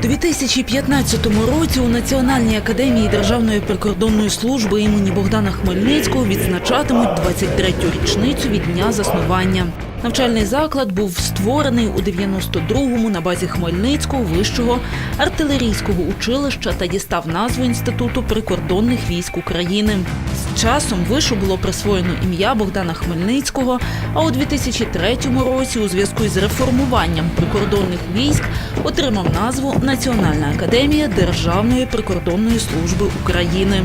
2015 році у Національній академії Державної прикордонної служби імені Богдана Хмельницького відзначатимуть 23-ю річницю від дня заснування. Навчальний заклад був створений у 92-му на базі Хмельницького вищого артилерійського училища та дістав назву Інституту прикордонних військ України. З часом вишу було присвоєно ім'я Богдана Хмельницького. А у 2003 році, у зв'язку із реформуванням прикордонних військ, отримав назву Національна академія Державної прикордонної служби України.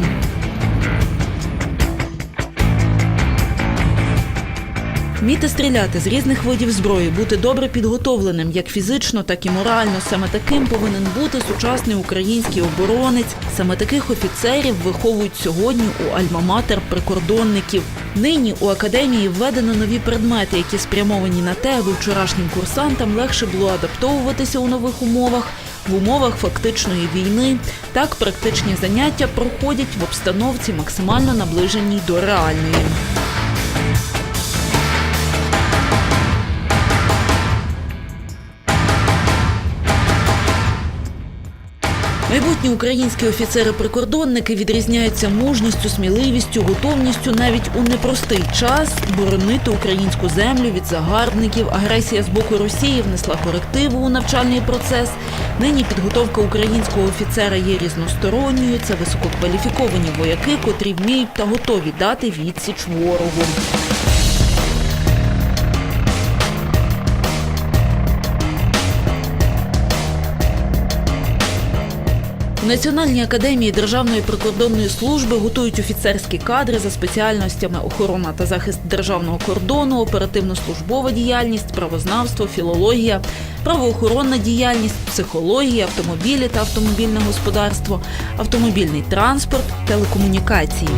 Вміти стріляти з різних видів зброї, бути добре підготовленим як фізично, так і морально. Саме таким повинен бути сучасний український оборонець. Саме таких офіцерів виховують сьогодні у альма-матер прикордонників. Нині у академії введено нові предмети, які спрямовані на те, аби вчорашнім курсантам легше було адаптовуватися у нових умовах. В умовах фактичної війни так практичні заняття проходять в обстановці максимально наближеній до реальної. Майбутні українські офіцери-прикордонники відрізняються мужністю, сміливістю, готовністю навіть у непростий час боронити українську землю від загарбників. Агресія з боку Росії внесла корективу у навчальний процес. Нині підготовка українського офіцера є різносторонньою. Це висококваліфіковані вояки, котрі вміють та готові дати відсіч ворогу. У Національній академії Державної прикордонної служби готують офіцерські кадри за спеціальностями охорона та захист державного кордону, оперативно-службова діяльність, правознавство, філологія, правоохоронна діяльність, психологія, автомобілі та автомобільне господарство, автомобільний транспорт, телекомунікації.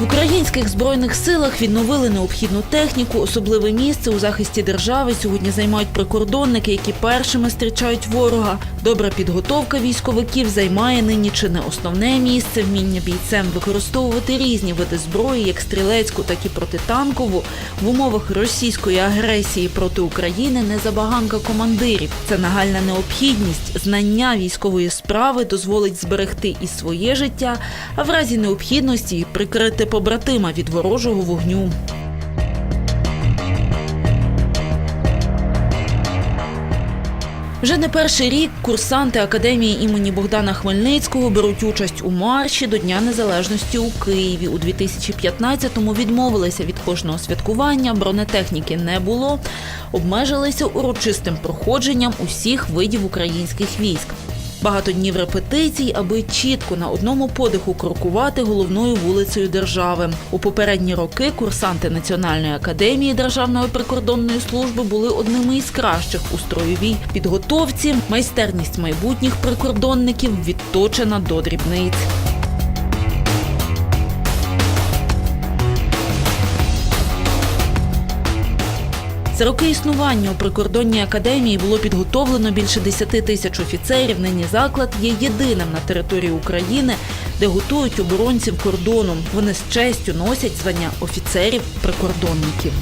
В українських збройних силах відновили необхідну техніку. Особливе місце у захисті держави сьогодні займають прикордонники, які першими зустрічають ворога. Добра підготовка військовиків займає нині чи не основне місце. Вміння бійцем використовувати різні види зброї, як стрілецьку, так і протитанкову. В умовах російської агресії проти України не забаганка командирів. Це нагальна необхідність. Знання військової справи дозволить зберегти і своє життя, а в разі необхідності прикрити побратима від ворожого вогню. Вже не перший рік курсанти академії імені Богдана Хмельницького беруть участь у марші до Дня Незалежності у Києві. У 2015-му відмовилися від кожного святкування, бронетехніки не було, обмежилися урочистим проходженням усіх видів українських військ. Багато днів репетицій, аби чітко на одному подиху крокувати головною вулицею держави. У попередні роки курсанти Національної академії Державної прикордонної служби були одними із кращих у строєвій підготовці. Майстерність майбутніх прикордонників відточена до дрібниць. За роки існування у прикордонній академії було підготовлено більше 10 тисяч офіцерів. Нині заклад є єдиним на території України, де готують оборонців кордону. Вони з честю носять звання офіцерів-прикордонників.